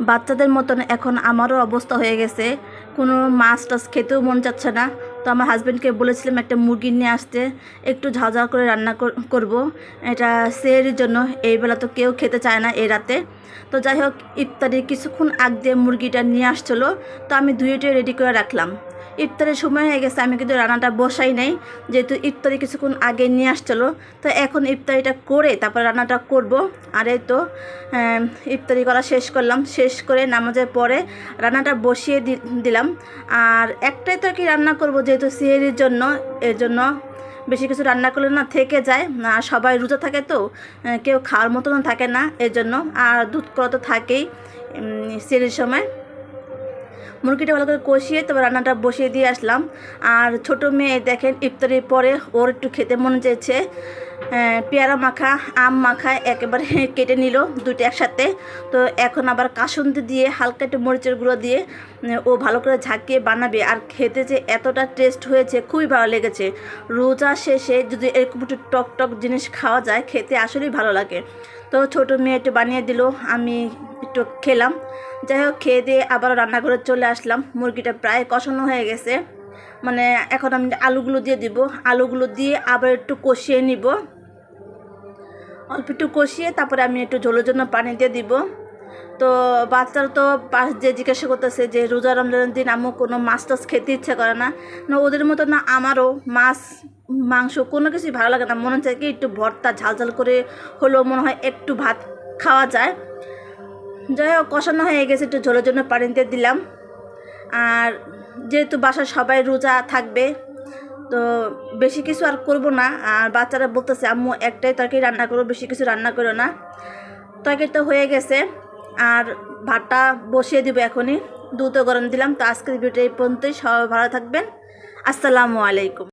বাচ্চাদের মতন এখন আমারও অবস্থা হয়ে গেছে। কোনো মাছ টাছ খেতেও মন যাচ্ছে না। তো আমার হাজব্যান্ডকে বলেছিলাম একটা মুরগি নিয়ে আসতে, একটু ঝাঁঝা করে রান্না কর- করব। এটা সেয়ের জন্য এই বেলা তো কেউ খেতে চায় না এ রাতে। তো যাই হোক ইফতারি কিছুক্ষণ আগ দিয়ে মুরগিটা নিয়ে আসছিল। তো আমি ধুয়েটে রেডি করে রাখলাম। ইফতারের সময় হয়ে গেছে, আমি কিন্তু রান্নাটা বসাই নাই, যেহেতু ইফতারি কিছুক্ষণ আগে নিয়ে আসছিল। তো এখন ইফতারিটা করে তারপর রান্নাটা করব। আর এই তো ইফতারি করা শেষ করলাম। শেষ করে নামাজের পরে রান্নাটা বসিয়ে দিলাম। আর একটাই তো কি রান্না করব, যেহেতু সিহেরির জন্য, এর জন্য বেশি কিছু রান্না করলে না থেকে যায়। আর সবাই রোজা থাকে তো কেউ খাওয়ার মতন থাকে না, এর জন্য। আর দুধ করা তো থাকেই সিহেরির সময়। মুরগিটা ভালো করে কষিয়ে তারপর রান্নাটা বসিয়ে দিয়ে আসলাম। আর ছোট মেয়ে দেখেন ইফতারির পরে ওর একটু খেতে মনে চেয়েছে। পেয়ারা মাখা, আম মাখা একেবারে কেটে নিল দুটো একসাথে। তো এখন আবার কাসুন্দি দিয়ে হালকা একটু মরিচের গুঁড়ো দিয়ে ও ভালো করে ঝাঁকিয়ে বানাবে। আর খেতে যে এতটা টেস্ট হয়েছে, খুবই ভালো লেগেছে। রোজা শেষে যদি এরকম একটু টক টক জিনিস খাওয়া যায়, খেতে আসলেই ভালো লাগে। তো ছোটো মেয়ে একটু বানিয়ে দিল। আমি একটু খেলাম। যাই হোক, খেয়ে দিয়ে আবার রান্নাঘরে চলে আসলাম। মুরগিটা প্রায় কষানো হয়ে গেছে। মানে এখন আমি আলুগুলো দিয়ে দিব। আলুগুলো দিয়ে আবার একটু কষিয়ে নিব। অল্প একটু কষিয়ে তারপরে আমি একটু ঝোলের জন্য পানি দিয়ে দিব। তো বাচ্চারা তো পাশ দিয়ে জিজ্ঞাসা করতেছে যে, রোজা রমজানের দিন আম্মু কোনো মাছ টাছ খেতে ইচ্ছা করে না? না, ওদের মতো না, আমারও মাছ, মাংস কোনো কিছুই ভালো লাগে না। মনে হচ্ছে কি একটু ভর্তা ঝাল ঝাল করে হলেও মনে হয় একটু ভাত খাওয়া যায়। যাই হোক, কষানো হয়ে গেছে, একটু ঝোলের জন্য পানি দিয়ে দিলাম। আর যেহেতু বাসায় সবাই রোজা থাকবে, তো বেশি কিছু আর করব না। আর বাচ্চারা বলতেছে, আম্মু, একটাই তরকারি রান্না করো, বেশি কিছু রান্না করো না। তরকারিটা হয়ে গেছে, আর ভাতটা বসিয়ে দিব এখনই। দুধও গরম দিলাম, তো আজকের ভিডিও এই পর্যন্তই। সবাই ভালো থাকবেন। আসসালামু আলাইকুম।